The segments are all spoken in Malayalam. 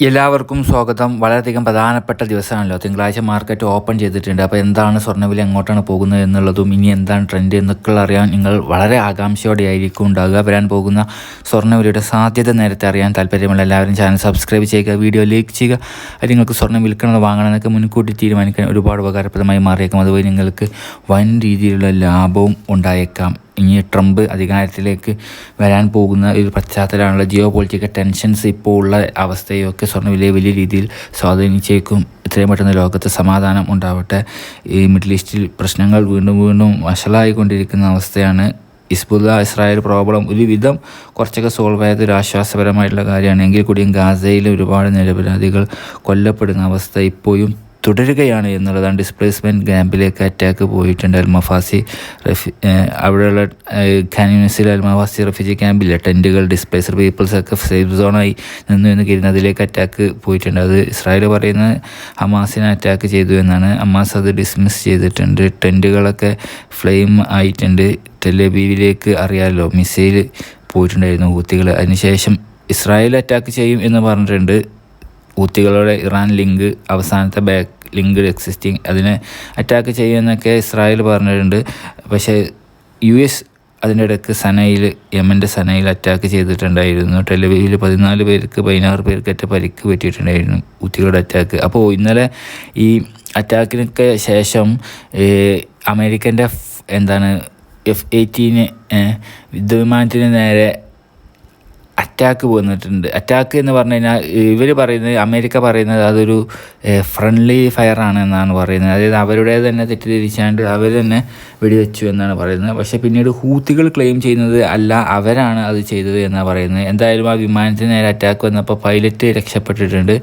എല്ലാവർക്കും സ്വാഗതം. വളരെയധികം പ്രധാനപ്പെട്ട ദിവസമാണല്ലോ. തിങ്കളാഴ്ച മാർക്കറ്റ് ഓപ്പൺ ചെയ്തിട്ടുണ്ട്. അപ്പോൾ എന്താണ് സ്വർണവില എങ്ങോട്ടാണ് പോകുന്നത് എന്നുള്ളതും ഇനി എന്താണ് ട്രെൻഡ് എന്നൊക്കെ അറിയാൻ നിങ്ങൾ വളരെ ആകാംക്ഷയോടെ ആയിരിക്കും ഉണ്ടാകുക വരാൻ പോകുന്ന സ്വർണവിലയുടെ സാധ്യത നേരത്തെ അറിയാൻ താല്പര്യമുള്ള എല്ലാവരും ചാനൽ സബ്സ്ക്രൈബ് ചെയ്യുക വീഡിയോ ലൈക്ക് ചെയ്യുക. അത് നിങ്ങൾക്ക് സ്വർണം വിൽക്കണമെന്ന് വാങ്ങണമെന്നൊക്കെ മുൻകൂട്ടി തീരുമാനിക്കാൻ ഒരുപാട് ഉപകാരപ്രദമായി മാറിയേക്കാം. അതുപോലെ നിങ്ങൾക്ക് വൻ രീതിയിലുള്ള ലാഭവും ഉണ്ടായേക്കാം. ഇനി ട്രംപ് അധികാരത്തിലേക്ക് വരാൻ പോകുന്ന ഒരു പശ്ചാത്തലമാണുള്ള ജിയോ പൊളിറ്റിക്കൽ ടെൻഷൻസ് ഇപ്പോൾ ഉള്ള അവസ്ഥയൊക്കെ സ്വർണവിലയെ വലിയ രീതിയിൽ സ്വാധീനിച്ചേക്കും. എത്രയും പെട്ടെന്ന് ലോകത്ത് സമാധാനം ഉണ്ടാവട്ടെ. ഈ മിഡിൽ ഈസ്റ്റിൽ പ്രശ്നങ്ങൾ വീണ്ടും വീണ്ടും വഷളായിക്കൊണ്ടിരിക്കുന്ന അവസ്ഥയാണ്. ഇസ്ബുല്ല ഇസ്രായേൽ പ്രോബ്ലം ഒരുവിധം കുറച്ചൊക്കെ സോൾവ് ആയത് ഒരു ആശ്വാസപരമായിട്ടുള്ള കാര്യമാണ്. എങ്കിൽ കൂടിയും ഗാസയിൽ ഒരുപാട് നിരപരാധികൾ കൊല്ലപ്പെടുന്ന അവസ്ഥ ഇപ്പോഴും തുടരുകയാണ് എന്നുള്ളതാണ് ഡിസ്പ്ലേസ്മെന്റ് ക്യാമ്പിലേക്ക് അറ്റാക്ക് പോയിട്ടുണ്ട് അൽമഫാസി റെഫി അവിടെയുള്ള ഖാനിസിലെ അൽമഫാസി റെഫ്യൂജി ക്യാമ്പിലെ ടെന്റുകൾ ഡിസ്പ്ലേസ്ഡ് പീപ്പിൾസ് ഒക്കെ സേഫ് സോണായി നിന്നു എന്ന് കരുതുന്ന അതിലേക്ക് അറ്റാക്ക് പോയിട്ടുണ്ട്. അത് ഇസ്രായേൽ പറയുന്നത് ഹമാസിനെ അറ്റാക്ക് ചെയ്തു എന്നാണ്. ഹമാസ് അത് ഡിസ്മിസ് ചെയ്തിട്ടുണ്ട്. ടെന്റുകളൊക്കെ ഫ്ലെയിം ആയിട്ടുണ്ട്. ടെലബീവിലേക്ക് അറിയാമല്ലോ മിസൈൽ പോയിട്ടുണ്ടായിരുന്നു ഹൂത്തികൾ അതിനുശേഷം ഇസ്രായേൽ അറ്റാക്ക് ചെയ്യും എന്ന് പറഞ്ഞിട്ടുണ്ട്. ഊത്തികളുടെ ഇറാൻ ലിങ്ക് അവസാനത്തെ ബാക്ക് ലിങ്ക് എക്സിസ്റ്റിംഗ് അതിനെ അറ്റാക്ക് ചെയ്യുമെന്നൊക്കെ ഇസ്രായേൽ പറഞ്ഞിട്ടുണ്ട്. പക്ഷേ യു എസ് അതിന്റെ ഇടയ്ക്ക് സനയിൽ യമന്റെ സനയിൽ അറ്റാക്ക് ചെയ്തിട്ടുണ്ടായിരുന്നു. ടെലിവിയിൽ പതിനാല് പേർക്ക് പതിനാറ് പേർക്കറ്റ പരിക്ക് പറ്റിയിട്ടുണ്ടായിരുന്നു ഉത്തികളുടെ അറ്റാക്ക് അപ്പോൾ ഇന്നലെ ഈ അറ്റാക്കിനൊക്കെ ശേഷം അമേരിക്കന്റെ എന്താണ് എഫ് എയ്റ്റീന് യുദ്ധവിമാനത്തിന് നേരെ അറ്റാക്ക് വന്നിട്ടുണ്ട്. അറ്റാക്ക് എന്ന് പറഞ്ഞു കഴിഞ്ഞാൽ ഇവർ പറയുന്നത് അമേരിക്ക പറയുന്നത് അതൊരു ഫ്രണ്ട്ലി ഫയർ ആണ് എന്നാണ് പറയുന്നത്. അതായത് അവരുടെ തന്നെ തെറ്റിദ്ധരിച്ചാണ്ട് അവർ തന്നെ വെടിവെച്ചു എന്നാണ് പറയുന്നത്. പക്ഷേ പിന്നീട് ഹൂത്തികൾ ക്ലെയിം ചെയ്യുന്നത് അല്ല അവരാണ് അത് ചെയ്തത് എന്നാണ് പറയുന്നത്. എന്തായാലും ആ വിമാനത്തിന് നേരെ അറ്റാക്ക് വന്നപ്പോൾ പൈലറ്റ് രക്ഷപ്പെട്ടിട്ടുണ്ട്.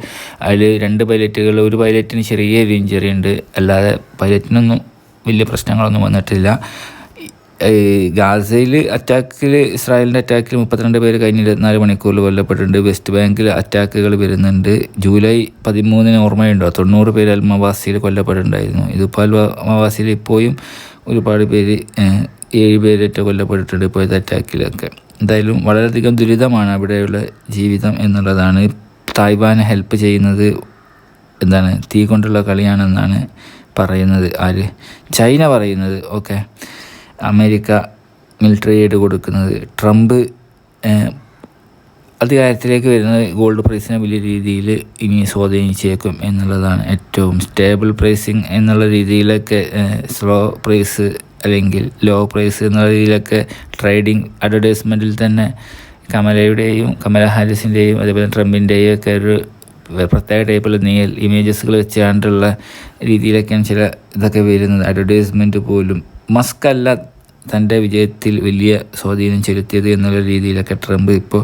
അതിൽ രണ്ട് പൈലറ്റുകൾ ഒരു പൈലറ്റിന് ചെറിയൊരു ഇഞ്ചറി ഉണ്ട്. അല്ലാതെ പൈലറ്റിനൊന്നും വലിയ പ്രശ്നങ്ങളൊന്നും വന്നിട്ടില്ല. ഗാസയിൽ അറ്റാക്കിൽ ഇസ്രായേലിന്റെ അറ്റാക്കിൽ മുപ്പത്തിരണ്ട് പേര് കഴിഞ്ഞ ഇരുപത്തിനാല് മണിക്കൂറിൽ കൊല്ലപ്പെട്ടിട്ടുണ്ട്. വെസ്റ്റ് ബാങ്കിൽ അറ്റാക്കുകൾ വരുന്നുണ്ട്. ജൂലൈ പതിമൂന്നിന് ഓർമ്മയുണ്ടോ? തൊണ്ണൂറ് പേര് അൽമവാസിയിൽ കൊല്ലപ്പെട്ടിട്ടുണ്ടായിരുന്നു. ഇതിപ്പോൾ അൽമവാസിയിൽ ഇപ്പോഴും ഒരുപാട് പേര് ഏഴ് പേരേറ്റ കൊല്ലപ്പെട്ടിട്ടുണ്ട് ഇപ്പോഴത്തെ അറ്റാക്കിലൊക്കെ. എന്തായാലും വളരെയധികം ദുരിതമാണ് അവിടെയുള്ള ജീവിതം എന്നുള്ളതാണ്. തായ്വാനെ ഹെൽപ്പ് ചെയ്യുന്നത് എന്താണ്? തീ കൊണ്ടുള്ള കളിയാണെന്നാണ് പറയുന്നത്. ആര്? ചൈന പറയുന്നത്. ഓക്കെ. അമേരിക്ക മിലിറ്ററി എയ്ഡ് കൊടുക്കുന്നത്. ട്രംപ് അധികാരത്തിലേക്ക് വരുന്ന ഗോൾഡ് പ്രൈസിനെ വലിയ രീതിയിൽ ഇനി സ്വാധീനിച്ചേക്കും എന്നുള്ളതാണ് ഏറ്റവും സ്റ്റേബിൾ പ്രൈസിങ് എന്നുള്ള രീതിയിലൊക്കെ സ്ലോ പ്രൈസ് അല്ലെങ്കിൽ ലോ പ്രൈസ് എന്നുള്ള രീതിയിലൊക്കെ ട്രേഡിംഗ് അഡ്വർടൈസ്മെന്റിൽ തന്നെ കമലയുടെയും കമല ഹാരിസിന്റെയും അതേപോലെ ട്രംപിന്റെയും ഒക്കെ ഒരു പ്രത്യേക ടൈപ്പിലുള്ള നീൽ ഇമേജസുകൾ വെച്ചാണ്ടുള്ള രീതിയിലൊക്കെയാണ് ചില ഇതൊക്കെ വരുന്നത്. അഡ്വർടൈസ്മെന്റ് പോലും. മസ്ക് അല്ല തന്റെ വിജയത്തിൽ വലിയ സ്വാധീനം ചെലുത്തിയത് എന്നുള്ള രീതിയിലൊക്കെ ട്രംപ് ഇപ്പോൾ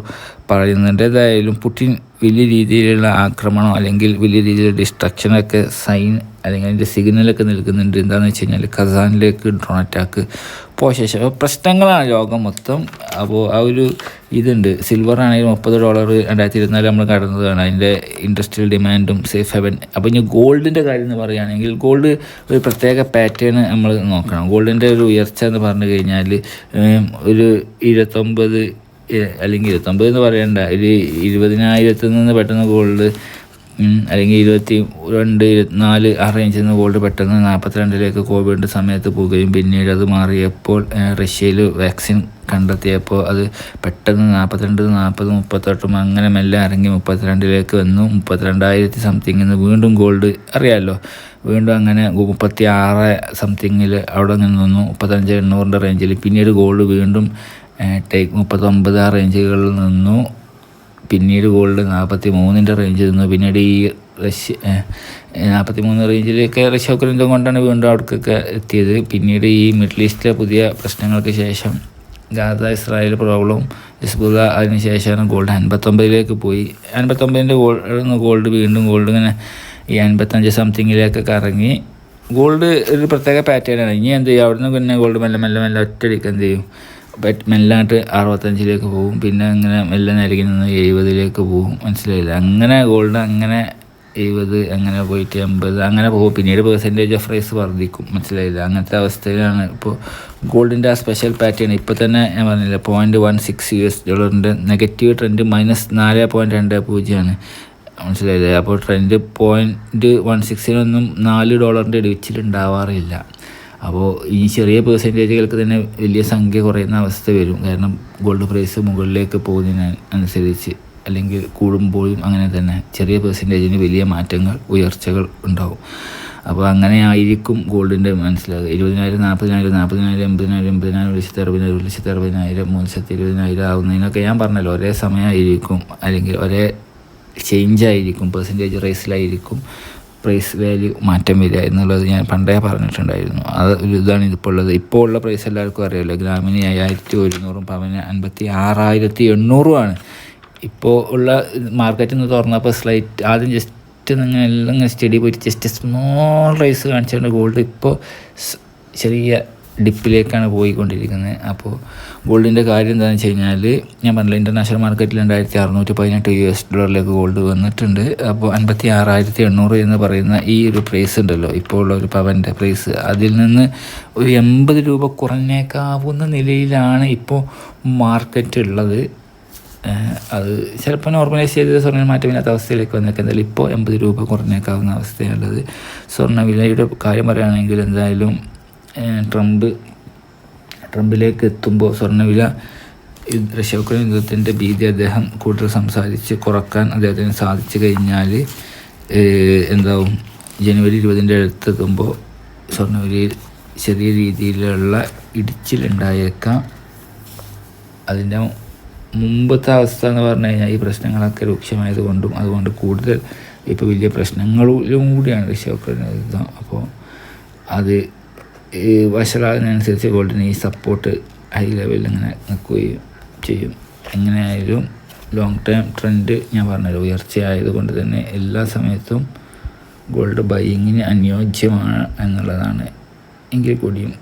പറയുന്നുണ്ട് ഏതായാലും പുടിൻ വലിയ രീതിയിലുള്ള ആക്രമണം അല്ലെങ്കിൽ വലിയ രീതിയിലുള്ള ഡിസ്ട്രക്ഷനൊക്കെ സൈൻ അല്ലെങ്കിൽ അതിന്റെ സിഗ്നലൊക്കെ നൽകുന്നുണ്ട്. എന്താണെന്ന് വെച്ച് കഴിഞ്ഞാൽ ഖസാനിലേക്ക് ഡ്രോൺ അറ്റാക്ക് പോയ ശേഷം. പ്രശ്നങ്ങളാണ് ലോകം മൊത്തം. അപ്പോൾ ആ ഒരു ഇതുണ്ട്. സിൽവർ ആണെങ്കിൽ മുപ്പത് ഡോളർ രണ്ടായിരത്തി ഇരുപത്തിനാല് നമ്മൾ കടന്നതാണ്. അതിന്റെ ഇൻഡസ്ട്രിയൽ ഡിമാൻഡും സേഫ് ഹെവൻ അപ്പോൾ ഇനി ഗോൾഡിന്റെ കാര്യം എന്ന് പറയുകയാണെങ്കിൽ ഗോൾഡ് ഒരു പ്രത്യേക പാറ്റേൺ നമ്മൾ നോക്കണം. ഗോൾഡിന്റെ ഒരു ഉയർച്ച എന്ന് പറഞ്ഞു കഴിഞ്ഞാൽ ഒരു ഇരുപത്തൊമ്പത് അല്ലെങ്കിൽ ഇരുപത്തൊമ്പത് എന്ന് പറയണ്ട. ഒരു ഇരുപതിനായിരത്തിൽ നിന്ന് പെട്ടെന്ന് ഗോൾഡ് അല്ലെങ്കിൽ ഇരുപത്തി രണ്ട് ഇരുപത്തിനാല് ആ റേഞ്ചിൽ നിന്ന് ഗോൾഡ് പെട്ടെന്ന് നാൽപ്പത്തിരണ്ടിലേക്ക് കോവിഡ് സമയത്ത് പോവുകയും പിന്നീട് അത് മാറിയപ്പോൾ റഷ്യയിൽ വാക്സിൻ കണ്ടെത്തിയപ്പോൾ അത് പെട്ടെന്ന് നാൽപ്പത്തിരണ്ട് നാൽപ്പത് മുപ്പത്തെട്ടും അങ്ങനെ മെല്ലെ ഇറങ്ങി മുപ്പത്തിരണ്ടിലേക്ക് വന്നു. മുപ്പത്തിരണ്ടായിരത്തി സംതിങ്ങിൽ വീണ്ടും ഗോൾഡ് അറിയാമല്ലോ വീണ്ടും അങ്ങനെ മുപ്പത്തി ആറ് സംതിങ്ങിൽ അവിടെ നിന്ന് നിന്നു മുപ്പത്തഞ്ച് എണ്ണൂറിന്റെ റേഞ്ചിൽ പിന്നീട് ഗോൾഡ് വീണ്ടും ടേക്ക് മുപ്പത്തൊമ്പത് ആ റേഞ്ചുകളിൽ നിന്നു. പിന്നീട് ഗോൾഡ് നാൽപ്പത്തി മൂന്നിന്റെ റേഞ്ചിൽ നിന്നു. പിന്നീട് ഈ റഷ്യ നാൽപ്പത്തി മൂന്ന് റേഞ്ചിലൊക്കെ റഷ്യ ഉക്രൈൻ കൊണ്ടാണ് വീണ്ടും അവിടേക്കൊക്കെ എത്തിയത്. പിന്നീട് ഈ മിഡിൽ ഈസ്റ്റിലെ പുതിയ പ്രശ്നങ്ങൾക്ക് ശേഷം ഗാസ ഇസ്രായേൽ പ്രോബ്ലം ഹിസ്ബുല്ല അതിന് ശേഷമാണ് ഗോൾഡ് അൻപത്തൊമ്പതിലേക്ക് പോയി. അൻപത്തൊമ്പതിന്റെ ഗോൾഡ് ഗോൾഡ് വീണ്ടും ഗോൾഡ് ഇങ്ങനെ ഈ അൻപത്തഞ്ച് സംതിങ്ങിലേക്കൊക്കെ കറങ്ങി ഗോൾഡ് ഒരു പ്രത്യേക പാറ്റേണാണ് ഇനി എന്ത് ചെയ്യും? അവിടുന്ന് പിന്നെ ഗോൾഡ് മെല്ലെ മെല്ലെ മെല്ലെ ഒറ്റയടിക്ക് എന്ത് ചെയ്യും? മെല്ലായിട്ട് അറുപത്തഞ്ചിലേക്ക് പോകും പിന്നെ അങ്ങനെ മെല്ലെ നിലയ്ക്ക് നിന്ന് എഴുപതിലേക്ക് പോകും മനസ്സിലായില്ല? അങ്ങനെ ഗോൾഡ് അങ്ങനെ എഴുപത് അങ്ങനെ പോയിട്ട് എൺപത് അങ്ങനെ പോകും. പിന്നീട് പെർസെന്റേജ് ഓഫ് റൈസ് വർദ്ധിക്കും. മനസ്സിലായില്ല? അങ്ങനത്തെ അവസ്ഥയിലാണ്. ഇപ്പോൾ ഗോൾഡിന്റെ ആ സ്പെഷ്യൽ പാറ്റേൺ ഇപ്പോൾ തന്നെ ഞാൻ പറഞ്ഞില്ല point one six U S ഡോളറിന്റെ നെഗറ്റീവ് ട്രെൻഡ് മൈനസ് നാല് പോയിന്റ് രണ്ട് പൂജ്യമാണ്. മനസ്സിലായില്ലേ? അപ്പോൾ ട്രെൻഡ് പോയിന്റ് വൺ സിക്സിനൊന്നും നാല് ഡോളറിന്റെ ഇടിച്ചിലുണ്ടാവാറില്ല അപ്പോൾ ഈ ചെറിയ പേഴ്സന്റേജുകൾക്ക് തന്നെ വലിയ സംഖ്യ കുറയുന്ന അവസ്ഥ വരും. കാരണം ഗോൾഡ് പ്രൈസ് മുകളിലേക്ക് പോകുന്നതിന് അനുസരിച്ച് അല്ലെങ്കിൽ കൂടുമ്പോഴും അങ്ങനെ തന്നെ ചെറിയ പെർസെന്റേജിന് വലിയ മാറ്റങ്ങൾ ഉയർച്ചകൾ ഉണ്ടാവും. അപ്പോൾ അങ്ങനെ ആയിരിക്കും ഗോൾഡിന്റെ മനസ്സിലാകുക ഇരുപതിനായിരം നാൽപ്പതിനായിരം നാൽപ്പതിനായിരം എൺപതിനായിരം എൺപതിനായിരം ഒരു ലക്ഷത്തി അറുപതിനായിരം ഒരു ലക്ഷത്തി അറുപതിനായിരം മൂന്ന് ലക്ഷത്തി ഇരുപതിനായിരം ആവുന്നതിനൊക്കെ ഞാൻ പറഞ്ഞല്ലോ. ഒരേ സമയമായിരിക്കും അല്ലെങ്കിൽ ഒരേ ചേഞ്ച് ആയിരിക്കും. പെർസെന്റേജ് റേസിലായിരിക്കും പ്രൈസ് വാല്യൂ മാറ്റം വരിക എന്നുള്ളത് ഞാൻ പണ്ടേ പറഞ്ഞിട്ടുണ്ടായിരുന്നു. അത് ഒരു ഇതാണ് ഇതിപ്പോൾ ഉള്ളത്. ഇപ്പോൾ ഉള്ള പ്രൈസ് എല്ലാവർക്കും അറിയാമല്ലോ ഗ്രാമിന് അയ്യായിരത്തി ഒരുന്നൂറും പവന് അൻപത്തി ആറായിരത്തി എണ്ണൂറുമാണ് ഇപ്പോൾ ഉള്ള മാർക്കറ്റിൽ നിന്ന് തുറന്നപ്പോൾ സ്ലൈറ്റ് ആദ്യം ജസ്റ്റ് നിങ്ങൾ എല്ലാം സ്റ്റഡി പോയിട്ട് ജസ്റ്റ് സ്മോൾ റൈസ് കാണിച്ചുകൊണ്ട് ഗോൾഡ് ഇപ്പോൾ ചെറിയ ഡിപ്പിലേക്കാണ് പോയിക്കൊണ്ടിരിക്കുന്നത്. അപ്പോൾ ഗോൾഡിന്റെ കാര്യം എന്താണെന്ന് വെച്ച് കഴിഞ്ഞാൽ ഞാൻ പറഞ്ഞില്ല ഇന്റർനാഷണൽ മാർക്കറ്റിൽ രണ്ടായിരത്തി അറുന്നൂറ്റി പതിനെട്ട് യു എസ് ഡോളറിലേക്ക് ഗോൾഡ് വന്നിട്ടുണ്ട്. അപ്പോൾ അൻപത്തി ആറായിരത്തി എണ്ണൂറ് എന്ന് പറയുന്ന ഈ ഒരു പ്രൈസ് ഉണ്ടല്ലോ ഇപ്പോൾ ഉള്ള ഒരു പവന്റെ പ്രൈസ് അതിൽ നിന്ന് ഒരു എൺപത് രൂപ കുറഞ്ഞേക്കാവുന്ന നിലയിലാണ് ഇപ്പോൾ മാർക്കറ്റ് ഉള്ളത്. അത് ചിലപ്പോൾ നോർമലൈസ് ചെയ്ത് സ്വർണം മാറ്റമില്ലാത്ത അവസ്ഥയിലേക്ക് വന്നേക്കാം. എന്തായാലും ഇപ്പോൾ എൺപത് രൂപ കുറഞ്ഞേക്കാവുന്ന സ്വർണ സ്വർണവിലയുടെ കാര്യം പറയുകയാണെങ്കിൽ എന്തായാലും ട്രംപ് ട്രംപിലേക്ക് എത്തുമ്പോൾ സ്വർണവില റഷ്യ ഉക്രൈൻ യുദ്ധത്തിന്റെ ഭീതി അദ്ദേഹം കൂടുതൽ സംസാരിച്ച് കുറയ്ക്കാൻ അദ്ദേഹത്തിന് സാധിച്ചു കഴിഞ്ഞാൽ എന്താവും ജനുവരി ഇരുപതിന്റെ അടുത്തെത്തുമ്പോൾ സ്വർണവിലയിൽ ചെറിയ രീതിയിലുള്ള ഇടിച്ചിലുണ്ടായേക്കാം. അതിന്റെ മുമ്പത്തെ അവസ്ഥ എന്ന് പറഞ്ഞു കഴിഞ്ഞാൽ ഈ പ്രശ്നങ്ങളൊക്കെ രൂക്ഷമായത് കൊണ്ടും അതുകൊണ്ട് കൂടുതൽ ഇപ്പോൾ വലിയ പ്രശ്നങ്ങളിലും കൂടിയാണ് റഷ്യ ഉക്രൈൻ യുദ്ധം. അപ്പോൾ അത് വഷളാകുന്നതനുസരിച്ച് ഗോൾഡിന് ഈ സപ്പോർട്ട് ഹൈ ലെവലിൽ ഇങ്ങനെ നിൽക്കുകയും ചെയ്യും. എങ്ങനെയായാലും ലോങ് ടേം ട്രെൻഡ് ഞാൻ പറഞ്ഞല്ലോ ഉയർച്ചയായതുകൊണ്ട് തന്നെ എല്ലാ സമയത്തും ഗോൾഡ് ബൈയിങ്ങിന് അനുയോജ്യമാണ് എന്നുള്ളതാണ്. എങ്കിൽ കൂടിയും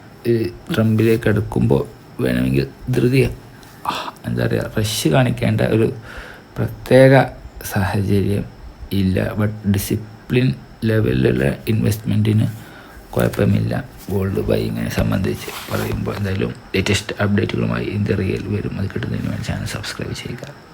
ട്രംപിലേക്ക് അടുക്കുമ്പോൾ വേണമെങ്കിൽ ധൃതി എന്താ പറയുക റഷ് കാണിക്കേണ്ട ഒരു പ്രത്യേക സാഹചര്യം ഇല്ല. ബട്ട് ഡിസിപ്ലിൻ ലെവലിലുള്ള ഇൻവെസ്റ്റ്മെന്റിന് കുഴപ്പമില്ല. ഗോൾഡ് ബൈങ്ങിനെ സംബന്ധിച്ച് പറയുമ്പോൾ എന്തായാലും ലേറ്റസ്റ്റ് അപ്ഡേറ്റുകളുമായി ഇന്ത്യ റിയൽ വരും. അത് കിട്ടുന്നതിന് വേണ്ടി ചാനൽ സബ്സ്ക്രൈബ് ചെയ്യുക.